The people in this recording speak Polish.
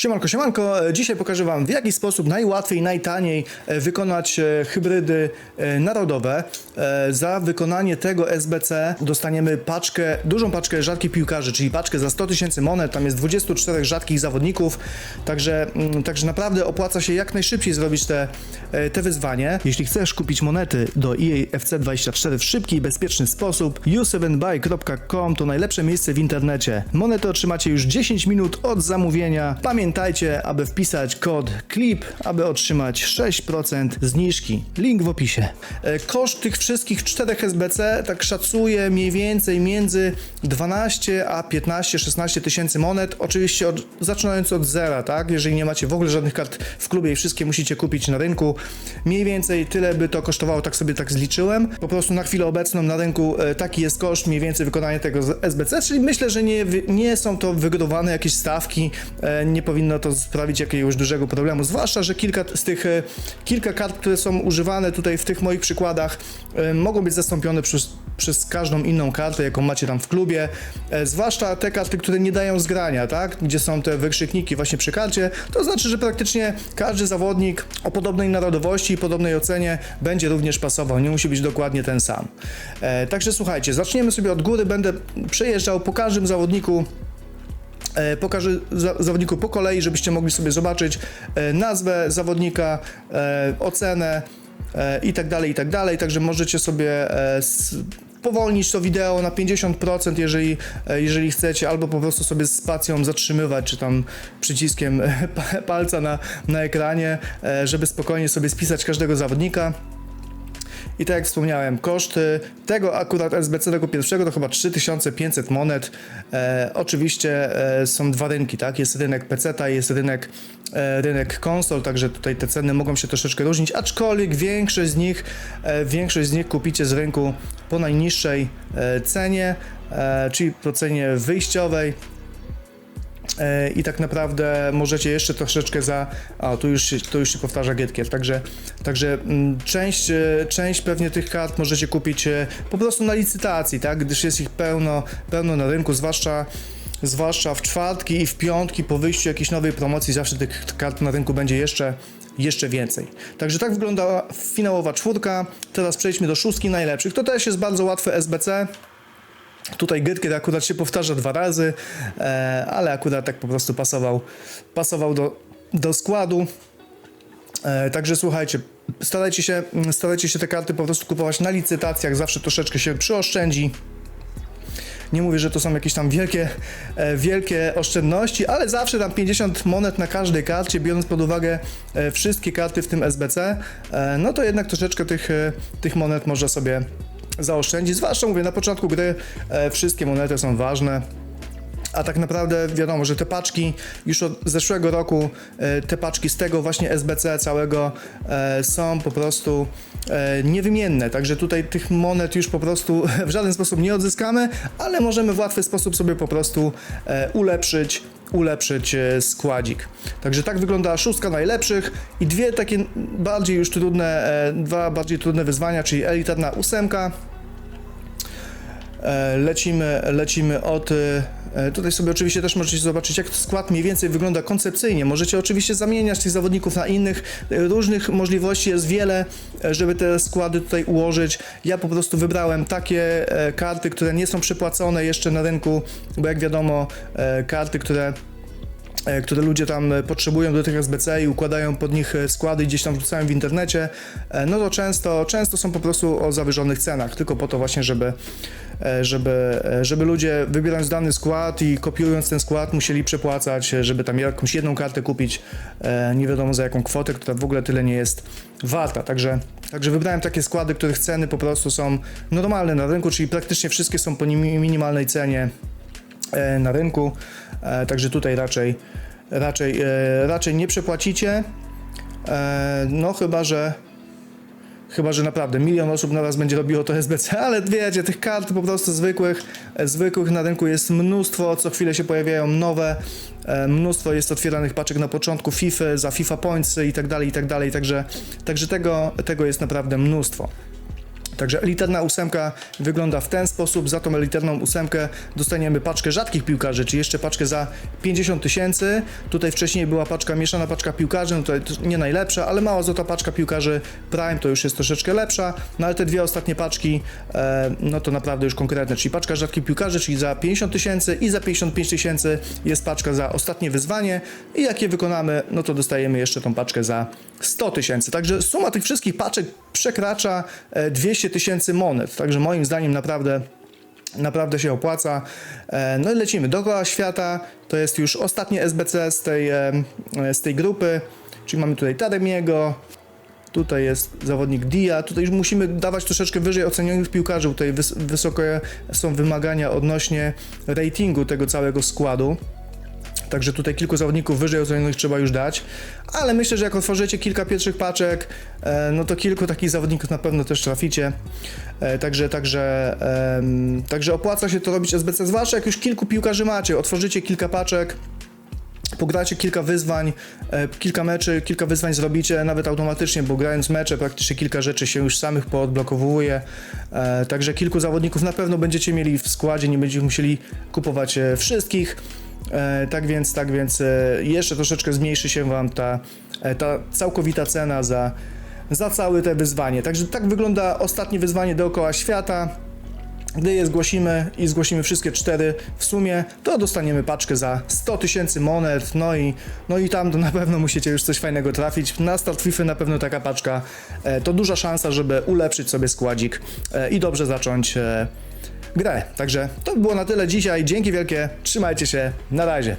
Siemanko, siemanko. E, Dzisiaj pokażę Wam w jaki sposób najłatwiej, najtaniej e, wykonać e, hybrydy narodowe. Za wykonanie tego SBC dostaniemy paczkę, dużą paczkę rzadkich piłkarzy, czyli paczkę za 100 tysięcy monet. Tam jest 24 rzadkich zawodników, także, mm, także naprawdę opłaca się jak najszybciej zrobić te, te wyzwanie. Jeśli chcesz kupić monety do E EA FC24 w szybki i bezpieczny sposób, u7buy.com to najlepsze miejsce w internecie. Monety otrzymacie już 10 minut od zamówienia. Pamiętajcie, aby wpisać kod CLIP, aby otrzymać 6% zniżki. Link w opisie. E, Koszt tych wszystkich czterech SBC tak szacuje mniej więcej między 12 a 15, 16 tysięcy monet. Oczywiście od, zaczynając od zera, tak? Jeżeli nie macie w ogóle żadnych kart w klubie i wszystkie musicie kupić na rynku, mniej więcej tyle by to kosztowało, tak sobie tak zliczyłem. Po prostu na chwilę obecną na rynku e, taki jest koszt mniej więcej wykonania tego SBC, czyli myślę, że nie, nie są to wygórowane jakieś stawki, e, nie powinno to sprawić jakiegoś dużego problemu, zwłaszcza, że kilka z tych, e, kilka kart, które są używane tutaj w tych moich przykładach, e, mogą być zastąpione przez, przez każdą inną kartę, jaką macie tam w klubie, e, zwłaszcza te karty, które nie dają zgrania, tak, gdzie są te wykrzykniki właśnie przy karcie, to znaczy, że praktycznie każdy zawodnik o podobnej narodowości i podobnej ocenie będzie również pasował, nie musi być dokładnie ten sam. Także słuchajcie, zaczniemy sobie od góry, będę przejeżdżał po każdym zawodniku Pokażę za, zawodniku po kolei, żebyście mogli sobie zobaczyć e, nazwę zawodnika, e, ocenę e, i tak dalej, i tak dalej. Także możecie sobie e, powolnić to wideo na 50%, jeżeli, e, jeżeli chcecie, albo po prostu sobie z spacją zatrzymywać, czy tam przyciskiem e, pa- palca na, na ekranie, e, żeby spokojnie sobie spisać każdego zawodnika. I tak jak wspomniałem, koszty tego akurat SBC tego pierwszego to chyba 3500 monet. E, oczywiście e, są dwa rynki, tak? Jest rynek PC, jest rynek, e, rynek konsol, także tutaj te ceny mogą się troszeczkę różnić, aczkolwiek większość z nich, e, większość z nich kupicie z rynku po najniższej e, cenie, e, czyli po cenie wyjściowej. E, i tak naprawdę możecie jeszcze troszeczkę za. A tu już się, tu już się powtarza Getkier, także, także mm, część, e, część pewnie tych kart możecie kupić e, po prostu na licytacji, tak? Gdyż jest ich pełno, pełno na rynku, zwłaszcza. Zwłaszcza w czwartki i w piątki po wyjściu jakiejś nowej promocji zawsze tych kart na rynku będzie jeszcze, jeszcze więcej. Także tak wygląda finałowa czwórka. Teraz przejdźmy do szóstki najlepszych. To też jest bardzo łatwe SBC. Tutaj Gytkier akurat się powtarza dwa razy, e, ale akurat tak po prostu pasował, pasował do, do składu. E, także słuchajcie, starajcie się, starajcie się te karty po prostu kupować na licytacjach, zawsze troszeczkę się przyoszczędzi. Nie mówię, że to są jakieś tam wielkie, e, wielkie oszczędności, ale zawsze tam 50 monet na każdej karcie, biorąc pod uwagę wszystkie karty w tym SBC, no to jednak troszeczkę tych, tych monet można sobie zaoszczędzić. Zwłaszcza mówię, na początku gry e, wszystkie monety są ważne. A tak naprawdę wiadomo, że te paczki już od zeszłego roku, e, te paczki z tego właśnie SBC całego e, są po prostu e, niewymienne. Także tutaj tych monet już po prostu w żaden sposób nie odzyskamy, ale możemy w łatwy sposób sobie po prostu ulepszyć ulepszyć składzik. Także tak wygląda szóstka najlepszych i dwie takie bardziej już trudne, dwa bardziej trudne wyzwania, czyli elitarna ósemka Lecimy, lecimy od. E, Tutaj sobie oczywiście też możecie zobaczyć, jak skład mniej więcej wygląda koncepcyjnie. Możecie oczywiście zamieniać tych zawodników na innych. E, Różnych możliwości jest wiele, e, żeby te składy tutaj ułożyć. Ja po prostu wybrałem takie karty, które nie są przepłacone jeszcze na rynku, bo jak wiadomo, karty, które które ludzie tam e, potrzebują do tych SBC i układają pod nich e, składy i gdzieś tam wrzucają w internecie, e, no to często, często są po prostu o zawyżonych cenach, tylko po to właśnie, żeby, e, żeby, e, żeby ludzie wybierając dany skład i kopiując ten skład musieli przepłacać, e, żeby tam jakąś jedną kartę kupić, e, nie wiadomo za jaką kwotę, która w ogóle tyle nie jest warta. Także, także wybrałem takie składy, których ceny po prostu są normalne na rynku, czyli praktycznie wszystkie są po nim- minimalnej cenie e, na rynku, e, także tutaj raczej, raczej, e, raczej nie przepłacicie, e, no chyba, że chyba, że naprawdę milion osób na raz będzie robiło to SBC, ale wiecie, tych kart po prostu zwykłych, e, zwykłych na rynku jest mnóstwo, co chwilę się pojawiają nowe, e, mnóstwo jest otwieranych paczek na początku FIFA, za FIFA Points i tak dalej, i tak dalej, także, także tego, tego jest naprawdę mnóstwo. Także elitarna ósemka wygląda w ten sposób. Za tą elitarną ósemkę dostaniemy paczkę rzadkich piłkarzy, czyli jeszcze paczkę za 50 tysięcy. Tutaj wcześniej była paczka, mieszana paczka piłkarzy, no to nie najlepsza, ale mała złota paczka piłkarzy Prime to już jest troszeczkę lepsza. No ale te dwie ostatnie paczki, e, no to naprawdę już konkretne, czyli paczka rzadkich piłkarzy, czyli za 50 tysięcy i za 55 tysięcy jest paczka za ostatnie wyzwanie i jak je wykonamy, no to dostajemy jeszcze tą paczkę za 100 tysięcy. Także suma tych wszystkich paczek przekracza e, 200 tysięcy monet. Także moim zdaniem naprawdę naprawdę się opłaca. E, No i lecimy dookoła świata. To jest już ostatnie SBC z tej, e, z tej grupy. Czyli mamy tutaj Taremiego, tutaj jest zawodnik Dia. Tutaj już musimy dawać troszeczkę wyżej ocenionych piłkarzy. Tutaj wys- wysokie są wymagania odnośnie ratingu tego całego składu. Także tutaj kilku zawodników wyżej ocenionych trzeba już dać, ale myślę, że jak otworzycie kilka pierwszych paczek, e, no to kilku takich zawodników na pewno też traficie. E, Także, także, także opłaca się to robić SBC, zwłaszcza jak już kilku piłkarzy macie. Otworzycie kilka paczek, pogracie kilka wyzwań, e, kilka meczy, kilka wyzwań zrobicie nawet automatycznie, bo grając mecze praktycznie kilka rzeczy się już samych poodblokowuje. Także kilku zawodników na pewno będziecie mieli w składzie, nie będziecie musieli kupować wszystkich. E, Tak więc, tak więc e, jeszcze troszeczkę zmniejszy się wam ta, e, ta całkowita cena za, za całe te wyzwanie. Także tak wygląda ostatnie wyzwanie dookoła świata. Gdy je zgłosimy i zgłosimy wszystkie cztery w sumie, to dostaniemy paczkę za 100 tysięcy monet, no i, no i tam na pewno musicie już coś fajnego trafić. Na start FIFA na pewno taka paczka to duża szansa, żeby ulepszyć sobie składzik i dobrze zacząć grę. Także to by było na tyle dzisiaj. Dzięki wielkie, trzymajcie się, na razie.